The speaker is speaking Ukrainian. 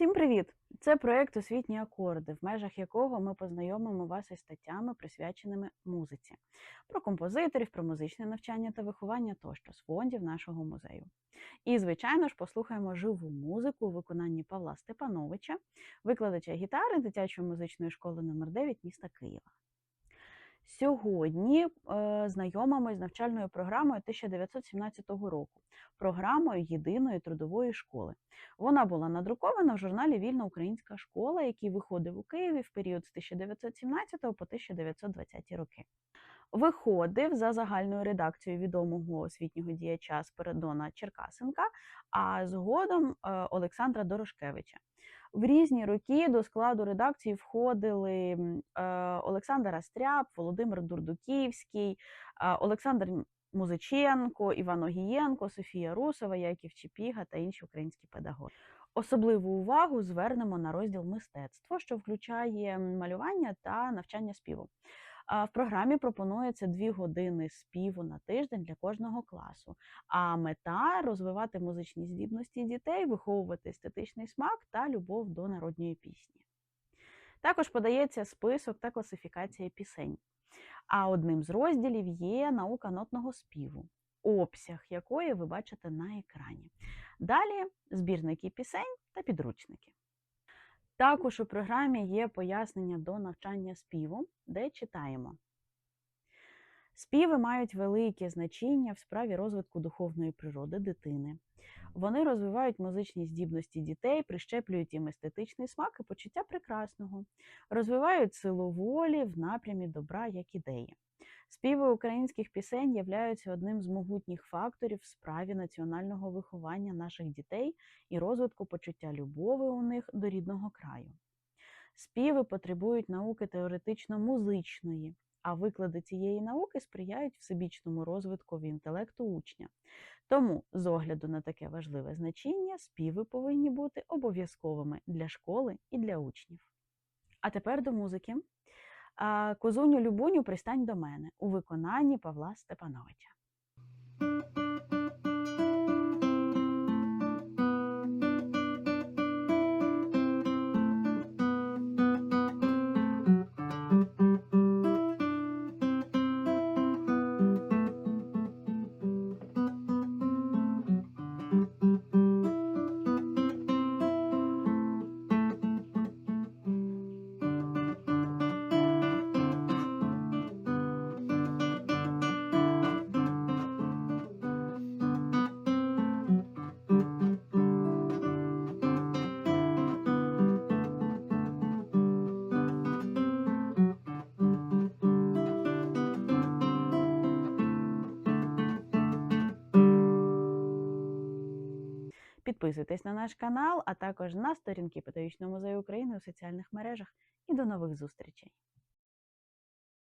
Всім привіт! Це проєкт Освітні акорди, в межах якого ми познайомимо вас із статтями, присвяченими музиці, про композиторів, про музичне навчання та виховання тощо з фондів нашого музею. І, звичайно ж, послухаємо живу музику у виконанні Павла Степановича, викладача гітари дитячої музичної школи номер 9 міста Києва. Сьогодні знайомимо знайомимось з навчальною програмою 1917 року, програмою єдиної трудової школи. Вона була надрукована в журналі Вільна українська школа, який виходив у Києві в період з 1917 по 1920 роки. Виходив за загальною редакцією відомого освітнього діяча Спиридона Черкасенка, а згодом е, Олександра Дорошкевича. В різні роки до складу редакції входили е, Олександр Астряб, Володимир Дурдуківський, е, Олександр Музиченко, Іван Огієнко, Софія Русова, Яків Чепіга та інші українські педагоги. Особливу увагу звернемо на розділ мистецтво, що включає малювання та навчання співу. В програмі пропонується дві години співу на тиждень для кожного класу. А мета розвивати музичні здібності дітей, виховувати естетичний смак та любов до народної пісні. Також подається список та класифікація пісень. А одним з розділів є наука нотного співу, обсяг якої ви бачите на екрані. Далі збірники пісень та підручники. Також у програмі є пояснення до навчання співу, де читаємо. Співи мають велике значення в справі розвитку духовної природи дитини. Вони розвивають музичні здібності дітей, прищеплюють їм естетичний смак і почуття прекрасного, розвивають силу волі в напрямі добра як ідеї. Співи українських пісень являються одним з могутніх факторів в справі національного виховання наших дітей і розвитку почуття любові у них до рідного краю. Співи потребують науки теоретично-музичної, а виклади цієї науки сприяють всебічному розвитку інтелекту учня. Тому, з огляду на таке важливе значення, співи повинні бути обов'язковими для школи і для учнів. А тепер до музики. Козуню Любуню пристань до мене у виконанні Павла Степановича. Підписуйтесь на наш канал, а також на сторінки Педагогічного музею України у соціальних мережах. І до нових зустрічей!